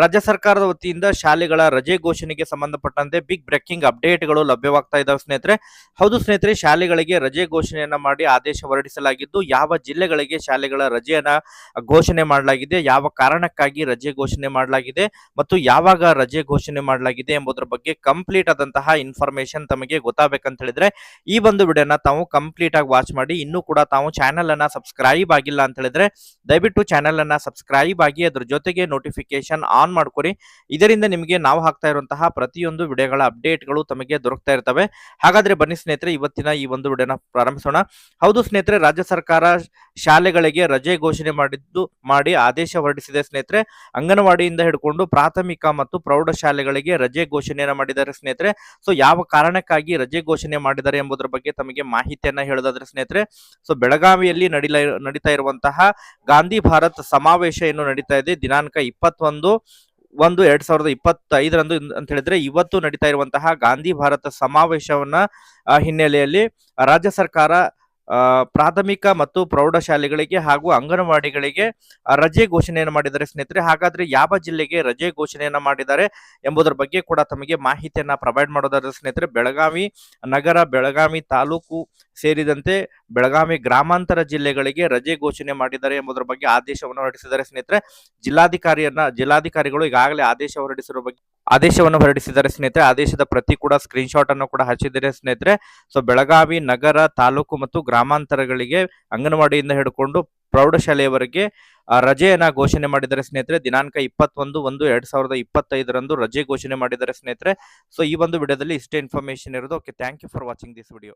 ರಾಜ್ಯ ಸರ್ಕಾರದ ವತಿಯಿಂದ ಶಾಲೆಗಳ ರಜೆ ಘೋಷಣೆಗೆ ಸಂಬಂಧಪಟ್ಟಂತೆ ಬಿಗ್ ಬ್ರೇಕಿಂಗ್ ಅಪ್ಡೇಟ್ಗಳು ಲಭ್ಯವಾಗ್ತಾ ಇದಾವೆ ಸ್ನೇಹಿತರೆ. ಹೌದು ಸ್ನೇಹಿತರೆ, ಶಾಲೆಗಳಿಗೆ ರಜೆ ಘೋಷಣೆಯನ್ನ ಮಾಡಿ ಆದೇಶ ಹೊರಡಿಸಲಾಗಿದ್ದು, ಯಾವ ಜಿಲ್ಲೆಗಳಿಗೆ ಶಾಲೆಗಳ ರಜೆಯನ್ನ ಘೋಷಣೆ ಮಾಡಲಾಗಿದೆ, ಯಾವ ಕಾರಣಕ್ಕಾಗಿ ರಜೆ ಘೋಷಣೆ ಮಾಡಲಾಗಿದೆ ಮತ್ತು ಯಾವಾಗ ರಜೆ ಘೋಷಣೆ ಮಾಡಲಾಗಿದೆ ಎಂಬುದರ ಬಗ್ಗೆ ಕಂಪ್ಲೀಟ್ ಆದಂತಹ ಇನ್ಫಾರ್ಮೇಶನ್ ತಮಗೆ ಗೊತ್ತಾಗಬೇಕಂತ ಹೇಳಿದ್ರೆ, ಈ ಒಂದು ವಿಡಿಯೋನ ತಾವು ಕಂಪ್ಲೀಟ್ ಆಗಿ ವಾಚ್ ಮಾಡಿ, ಇನ್ನೂ ಕೂಡ ತಾವು ಚಾನೆಲ್ ಅನ್ನ ಸಬ್ಸ್ಕ್ರೈಬ್ ಆಗಿಲ್ಲ ಅಂತ ಹೇಳಿದ್ರೆ, ದಯವಿಟ್ಟು ಚಾನೆಲ್ ಅನ್ನ ಸಬ್ಸ್ಕ್ರೈಬ್ ಆಗಿ ಅದ್ರ ಜೊತೆಗೆ ನೋಟಿಫಿಕೇಶನ್ ಆನ್ ಮಾಡ್ಕೊರಿ ಇದರಿಂದ ನಿಮಗೆ ನಾವು ಹಾಕ್ತಾ ಇರುವಂತಹ ಪ್ರತಿಯೊಂದು ವಿಡಿಯೋಗಳ ಅಪ್ಡೇಟ್ಗಳು ತಮಗೆ ದೊರಕ್ತಾ ಇರ್ತವೆ. ಹಾಗಾದ್ರೆ ಬನ್ನಿ ಸ್ನೇಹಿತರೆ, ಇವತ್ತಿನ ಈ ಒಂದು ವಿಡಿಯೋನ ಪ್ರಾರಂಭಿಸೋಣ. ಹೌದು ಸ್ನೇಹಿತರೆ, ರಾಜ್ಯ ಸರ್ಕಾರ ಶಾಲೆಗಳಿಗೆ ರಜೆ ಘೋಷಣೆ ಮಾಡಿದ್ದು, ಮಾಡಿ ಆದೇಶ ಹೊರಡಿಸಿದೆ ಸ್ನೇಹಿತರೆ. ಅಂಗನವಾಡಿಯಿಂದ ಹಿಡ್ಕೊಂಡು ಪ್ರಾಥಮಿಕ ಮತ್ತು ಪ್ರೌಢ ಶಾಲೆಗಳಿಗೆ ರಜೆ ಘೋಷಣೆಯನ್ನು ಮಾಡಿದ್ದಾರೆ ಸ್ನೇಹಿತರೆ. ಸೊ ಯಾವ ಕಾರಣಕ್ಕಾಗಿ ರಜೆ ಘೋಷಣೆ ಮಾಡಿದ್ದಾರೆ ಎಂಬುದರ ಬಗ್ಗೆ ತಮಗೆ ಮಾಹಿತಿಯನ್ನ ಹೇಳೋದಾದ್ರೆ ಸ್ನೇಹಿತರೆ ಸೊ ಬೆಳಗಾವಿಯಲ್ಲಿ ನಡಿಲ, ನಡೀತಾ ಇರುವಂತಹ ಗಾಂಧಿ ಭಾರತ್ ಸಮಾವೇಶ ಏನು ನಡೀತಾ ಇದೆ. ದಿನಾಂಕ ಇಪ್ಪತ್ತೊಂದು ಒಂದು ಎರಡ್ ಸಾವಿರದ ಇಪ್ಪತ್ತೈದರಂದು ಅಂತ ಹೇಳಿದ್ರೆ ಇವತ್ತು ನಡೀತಾ ಇರುವಂತಹ ಗಾಂಧಿ ಭಾರತ ಸಮಾವೇಶವನ್ನ ಹಿನ್ನೆಲೆಯಲ್ಲಿ ರಾಜ್ಯ ಸರ್ಕಾರ ಪ್ರಾಥಮಿಕ ಮತ್ತು ಪ್ರೌಢಶಾಲೆಗಳಿಗೆ ಹಾಗೂ ಅಂಗನವಾಡಿಗಳಿಗೆ ರಜೆ ಘೋಷಣೆಯನ್ನು ಮಾಡಿದ್ದಾರೆ ಸ್ನೇಹಿತರೆ. ಹಾಗಾದ್ರೆ ಯಾವ ಜಿಲ್ಲೆಗೆ ರಜೆ ಘೋಷಣೆಯನ್ನ ಮಾಡಿದ್ದಾರೆ ಎಂಬುದರ ಬಗ್ಗೆ ಕೂಡ ತಮಗೆ ಮಾಹಿತಿಯನ್ನ ಪ್ರೊವೈಡ್ ಮಾಡೋದಾದ್ರೆ ಸ್ನೇಹಿತರೆ, ಬೆಳಗಾವಿ ನಗರ, ಬೆಳಗಾವಿ ತಾಲೂಕು ಸೇರಿದಂತೆ ಬೆಳಗಾವಿ ಗ್ರಾಮಾಂತರ ಜಿಲ್ಲೆಗಳಿಗೆ ರಜೆ ಘೋಷಣೆ ಮಾಡಿದ್ದಾರೆ ಎಂಬುದರ ಬಗ್ಗೆ ಆದೇಶವನ್ನು ಹೊರಡಿಸಿದ್ದಾರೆ ಸ್ನೇಹಿತರೆ. ಜಿಲ್ಲಾಧಿಕಾರಿಯನ್ನ, ಜಿಲ್ಲಾಧಿಕಾರಿಗಳು ಈಗಾಗಲೇ ಆದೇಶ ಹೊರಡಿಸಿರುವ ಬಗ್ಗೆ ಆದೇಶವನ್ನು ಹೊರಡಿಸಿದ್ದಾರೆ ಸ್ನೇಹಿತರೆ. ಆದೇಶದ ಪ್ರತಿ ಕೂಡ ಸ್ಕ್ರೀನ್ ಶಾಟ್ ಅನ್ನು ಕೂಡ ಹಚ್ಚಿದ್ದಾರೆ ಸ್ನೇಹಿತರೆ. ಸೊ ಬೆಳಗಾವಿ ನಗರ ತಾಲೂಕು ಮತ್ತು ಗ್ರಾಮಾಂತರಗಳಿಗೆ ಅಂಗನವಾಡಿಯಿಂದ ಹಿಡ್ಕೊಂಡು ಪ್ರೌಢಶಾಲೆಯವರೆಗೆ ರಜೆಯನ್ನ ಘೋಷಣೆ ಮಾಡಿದ್ದಾರೆ ಸ್ನೇಹಿತರೆ. ದಿನಾಂಕ ಇಪ್ಪತ್ತೊಂದು ಒಂದು ಎರಡ್ ಸಾವಿರದ ಇಪ್ಪತ್ತೈದರಂದು ರಜೆ ಘೋಷಣೆ ಮಾಡಿದ್ದಾರೆ ಸ್ನೇಹಿತರೆ. ಸೊ ಈ ಒಂದು ವಿಡಿಯೋದಲ್ಲಿ ಇಷ್ಟೇ ಇನ್ಫಾರ್ಮೇಶನ್ ಇರೋದು. Okay thank you for watching this video